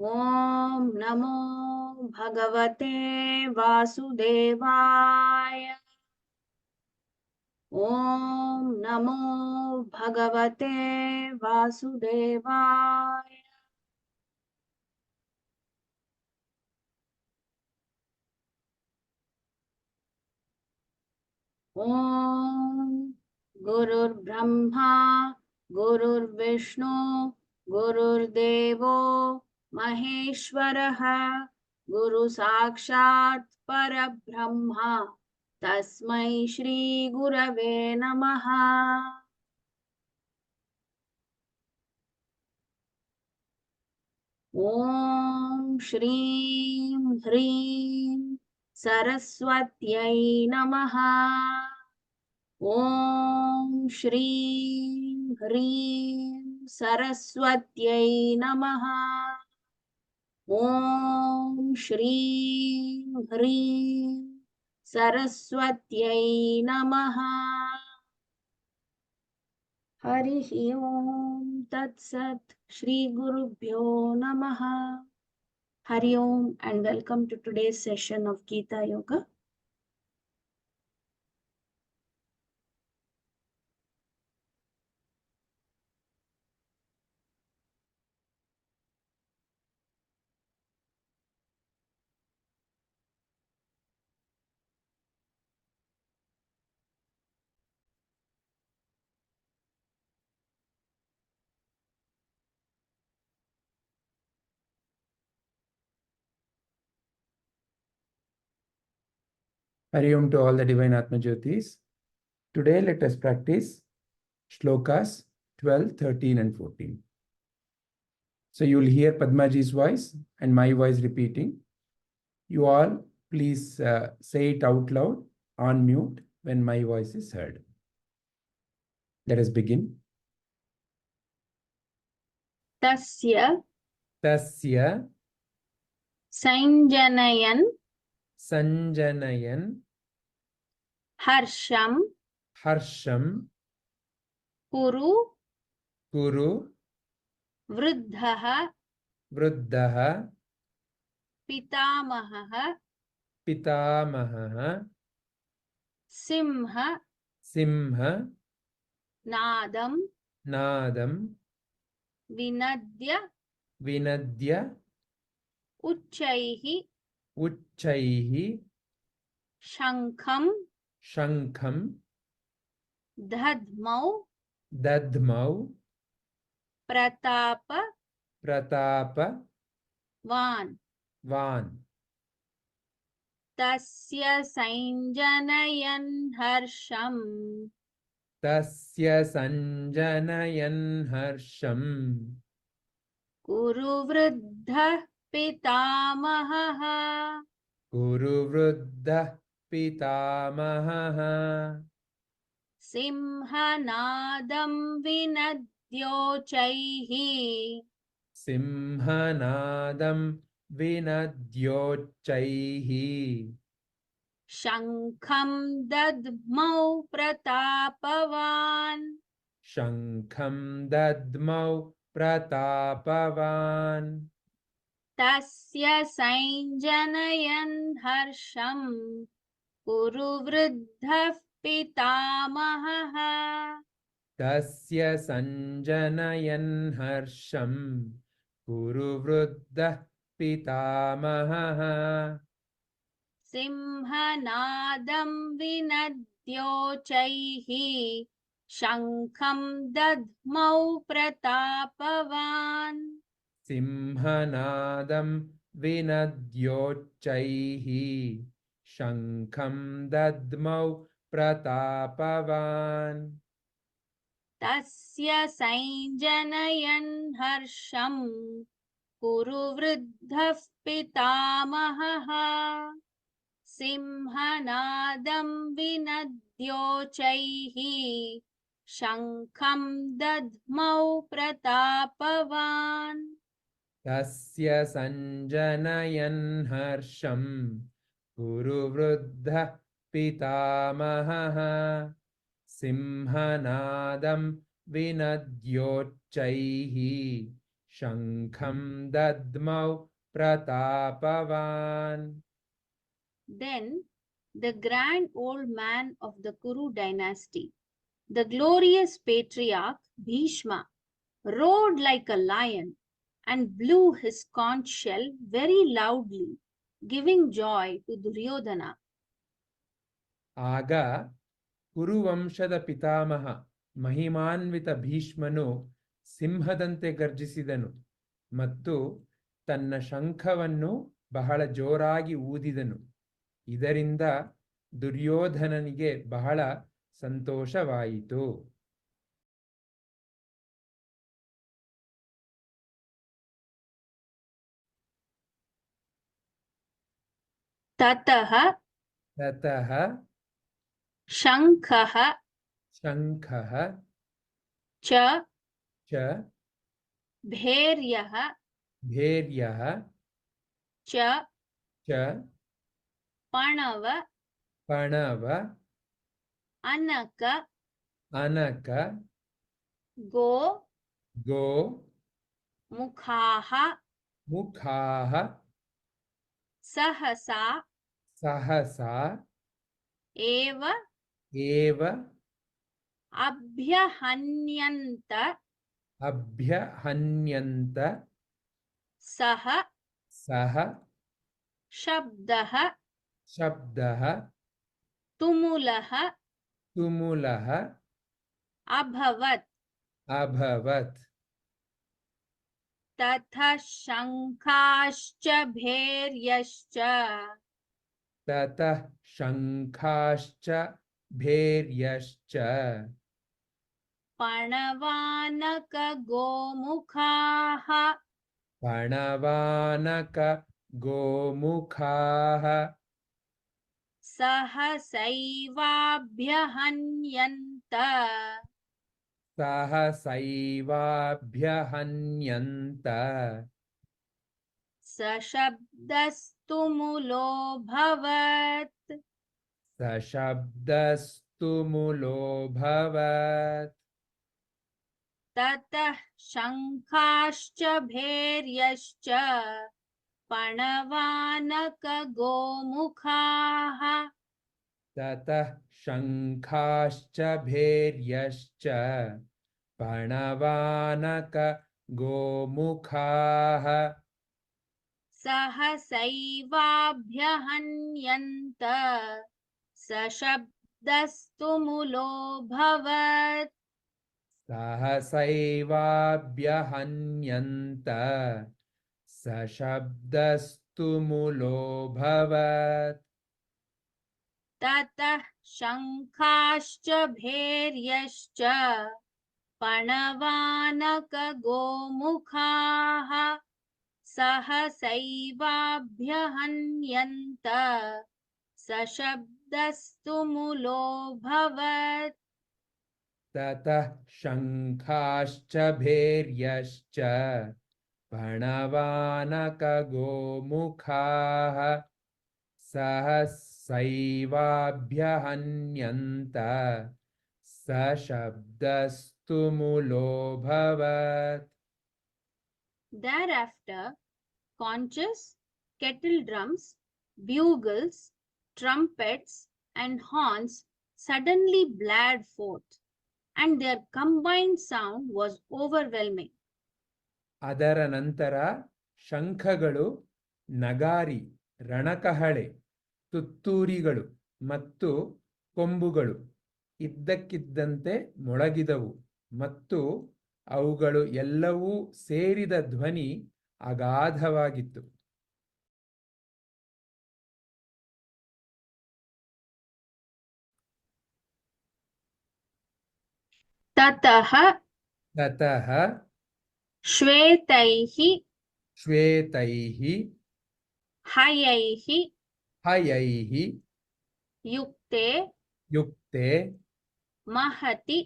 ॐ नमो भगवते वासुदेवाय। ॐ नमो भगवते वासुदेवाय। ॐ गुरुर्ब्रह्मा गुरुर्विष्णु गुरुर्देवो महेश्वरः गुरुसाक्षात् परब्रह्मा तस्मै श्रीगुरवे नमः ॐ श्रीं ह्रीं सरस्वत्यै नमः ॐ श्रीं ह्रीं सरस्वत्यै नमः ॐ श्रीं ह्रीं सरस्वत्यै नमः। हरिः ॐ तत्सत् श्रीगुरुभ्यो नमः। Hari Om and welcome to today session of Gitayoga Hari Om to all the divine Atma Jyotis. Today let us practice shlokas 12, 13 and 14. So you will hear Padmaji's voice and my voice repeating. You all please uh, say it out loud on mute when my voice is heard. Let us begin. Tasya Tasya Sanjanayan Sanjanayan हर्षं Harsham कुरु Kuru वृद्धः Vruddhaha पितामहः Pitamaha सिंह Simha नादं Nadam विनद्य Vinadya उच्चैः उच्चैः शङ्खं शङ्खं दध्मौ दध्मौ प्रताप प्रताप वान्। वान्। तस्य सञ्जनयन् हर्षम् तस्य सञ्जनयन् हर्षम् कुरु वृद्धः पितामहः। गुरुवृद्धः पितामहः। सिंहनादं विनद्योचैः। सिंहनादं विनद्योच्चैः शङ्खं दद्मौ प्रतापवान्। शङ्खं दद्मौ प्रतापवान्। तस्य सञ्जनयन् हर्षम्। कुरु वृद्धः पितामहः। तस्य सञ्जनयन् हर्षम्। कुरु वृद्धः पितामहः। सिंहनादं विनद्योचैः शङ्खं दध्मौ प्रतापवान्। सिंहनादं विनद्योच्चैः शङ्खं दद्मौ प्रतापवान्। तस्य सञ्जनयन् हर्षम् कुरु वृद्धः पितामहः। सिंहनादं विनद्योचैः शङ्खं दद्मौ प्रतापवान्। तस्य सञ्जनयन् हर्षं कुरुवृद्धः पितामहः। सिंहनादं विनद्योच्चैः। शङ्खं दद्मौ प्रतापवान्। Grand old man of the Kuru dynasty, the glorious patriarch Bhishma, roared like a lion and blew his conch shell very loudly, giving joy to Duryodhana. ಆಗ ಕುರುವಂಶದ ಪಿತಾಮಹ ಮಹಿಮಾನ್ವಿತ ಭೀಷ್ಮನು ಸಿಂಹದಂತೆ ಗರ್ಜಿಸಿದನು ಮತ್ತು ತನ್ನ ಶಂಖವನ್ನು ಬಹಳ ಜೋರಾಗಿ ಊದಿದನು ಇದರಿಂದ ದುರ್ಯೋಧನನಿಗೆ ಬಹಳ ಸಂತೋಷವಾಯಿತು ततः ततः शङ्खः शङ्खः च च भैर्यः च च पणव पणव अनक अनक गो गो मुखाः मुखाः सहसा सहसा एव एव अभ्यहन्यन्त अभ्यहन्यन्त सः सः शब्दः शब्दः तुमुलः तुमुलः अभवत् अभवत् ततः शङ्खाश्च भैर्यश्च ततः शङ्खाश्च भैर्यश्च। पणवानकगोमुखाः। पणवानक गोमुखाः सहसैवाभ्यहन्यन्त। सहसैवाभ्यहन्यन्त सशब्दस्तुमुलोऽभवत् सशब्दस्तुमुलोऽभवत् ततः शङ्खाश्च भैर्यश्च पणवानकगोमुखाः। ततः शङ्खाश्च भैर्यश्च सहसैवाभ्यहन्यन्त सशब्दस्तु मुलोऽभवत् सहसैवाभ्यहन्यन्त सशब्दस्तु मुलोऽभवत् ततः शङ्खाश्च भेर्यश्च पणवानकगोमुखाः। सहसैवाभ्यहन्यन्त। सशब्दस्तुमुलोऽभवत् ततः शङ्खाश्च भैर्यश्च। प्रणवानकगोमुखाः सहसैवाभ्यहन्यन्त। सशब्दस्तुमुलोऽभवत् Thereafter, conches, kettle drums, bugles, trumpets, and horns suddenly blared forth, and their combined sound was overwhelming. ಅದರ ನಂತರ ಶಂಖಗಳು ನಗಾರಿ ರಣಕಹಳೆ ತುತ್ತೂರಿಗಳು ಮತ್ತು ಕೊಂಬುಗಳು ಇದ್ದಕ್ಕಿದ್ದಂತೆ ಮೊಳಗಿದವು ಮತ್ತು ಅವುಗಳು ಎಲ್ಲವೂ ಸೇರಿದ ಧ್ವನಿ ಅಗಾಧವಾಗಿತ್ತು. ತತಃ ತತಃ ಶ್ವೇತೈಃ ಶ್ವೇತೈಃ ಹಯೈಃ ಹಯೈಃ ಯುಕ್ತೆ ಯುಕ್ತೆ ಮಹತಿ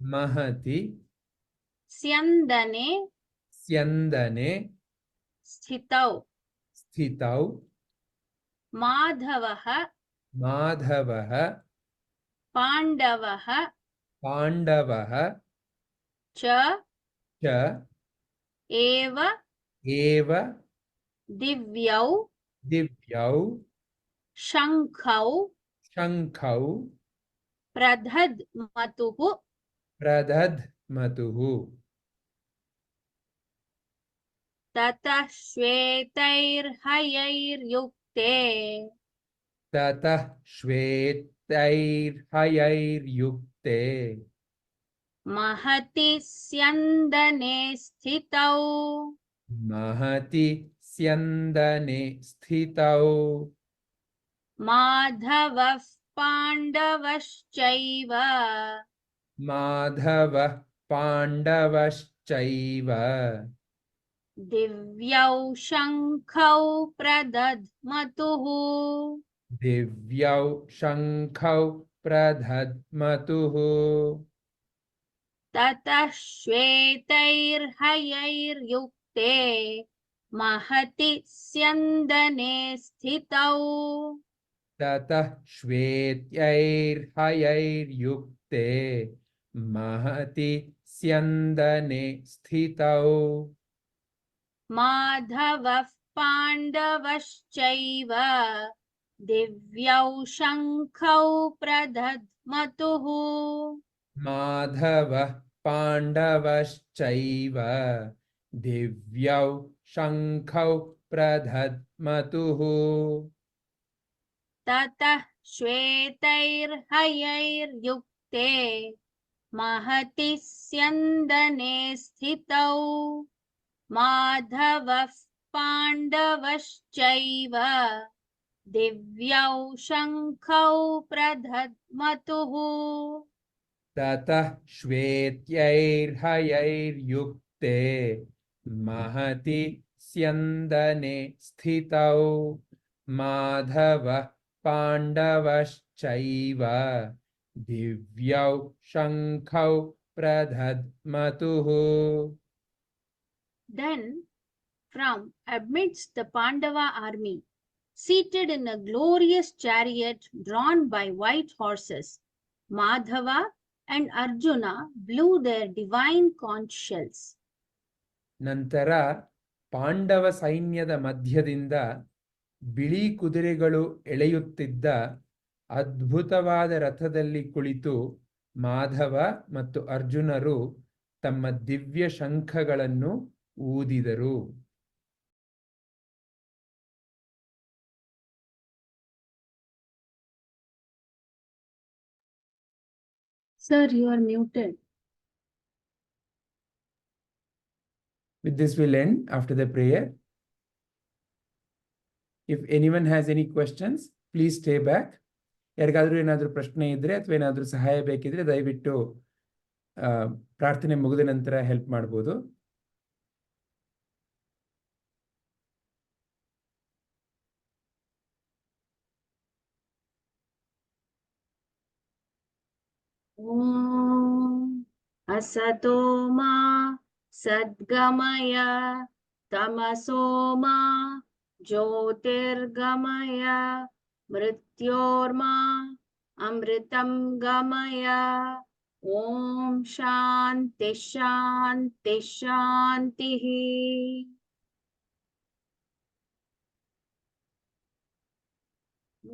ಮಹತಿ ಸ್ಯಂದನೆ ಸ್ಯಂದನೆ स्थितौ। स्थितौ। माधवः। माधवः। पाण्डवः। पाण्डवः। च। च। एव। एव। दिव्यौ। दिव्यौ। शङ्खौ। शङ्खौ। प्रदध्मतुः प्रदध्मतुः ततः श्वेतैर्हयैर्युक्ते। ततः श्वेतैर्हयैर्युक्ते। महति स्यन्दने स्थितौ। महति स्यन्दने स्थितौ। माधवः पाण्डवश्चैव। माधवः पाण्डवश्चैव दिव्यौ शङ्खौ प्रदध्मतुः दिव्यौ शङ्खौ प्रदध्मतुः ततः श्वेतैर्हयैर्युक्ते महति स्यन्दने स्थितौ। ततः श्वेत्यैर्हयैर्युक्ते महति स्यन्दने स्थितौ माधवः पाण्डवश्चैव दिव्यौ शङ्खौ प्रदध्मतुः। माधवः पाण्डवश्चैव दिव्यौ शङ्खौ प्रदध्मतुः। ततः श्वेतैर्हयैर्युक्ते महति स्यन्दने स्थितौ माधवः पाण्डवश्चैव। दिव्यौ शङ्खौ प्रदध्मतुः ततः श्वेत्यैर्हयैर्युक्ते महति स्यन्दने स्थितौ। माधवः पाण्डवश्चैव। दिव्यौ शङ्खौ प्रदध्मतुः Then, from amidst the Pandava army, seated in a glorious chariot drawn by white horses, Madhava and Arjuna blew their divine conch shells. ನಂತರ ಪಾಂಡವ ಸೈನ್ಯದ ಮಧ್ಯದಿಂದ ಬಿಳಿ ಕುದುರೆಗಳು ಎಳೆಯುತ್ತಿದ್ದ ಅದ್ಭುತವಾದ ರಥದಲ್ಲಿ ಕುಳಿತು ಮಾಧವ ಮತ್ತು ಅರ್ಜುನರು ತಮ್ಮ ದಿವ್ಯ ಶಂಖಗಳನ್ನು ಊದಿದರು Sir, you are muted. With this, we'll end after the prayer. If anyone has any questions, please stay back. ಯಾರಿಗಾದ್ರೂ ಏನಾದರೂ ಪ್ರಶ್ನೆ ಇದ್ರೆ ಅಥವಾ ಏನಾದರೂ ಸಹಾಯ ಬೇಕಿದ್ರೆ ದಯವಿಟ್ಟು ಪ್ರಾರ್ಥನೆ ಮುಗಿದ ನಂತರ ಹೆಲ್ಪ್ ಮಾಡ್ಬೋದು असतो मा सद्गमय तमसो मा ज्योतिर्गमय, मृत्योर्मा, अमृतं गमय। ॐ शान्ति शान्ति, शान्तिः।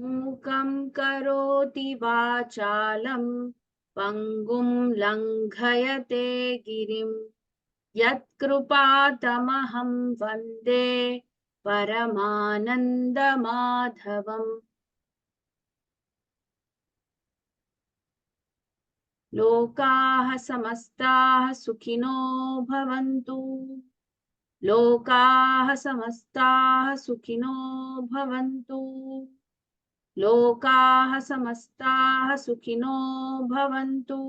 मूकं करोति वाचालं पङ्गुं लङ्घयते गिरिं यत्कृपातमहं वंदे परमानन्दमाधवम् लोकाः समस्ताः सुखिनो भवन्तु लोकाः समस्ताः सुखिनो भवन्तु लोकाः समस्ताः सुखिनो भवन्तु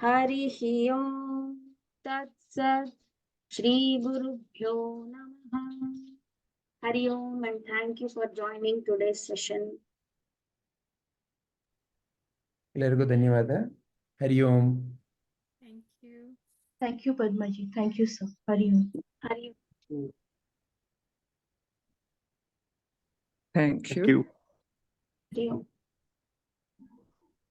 हरिः ओम् तत्सत् Shri Guru Bhyo Namaha. Hari Om and thank you for joining today's session. ಎಲ್ಲರಿಗೂ ಧನ್ಯವಾದ Hari Om Thank you. Thank you, Padmaji. Thank you, sir. Hari Om. Hari Thank Thank you. you. Hari Om.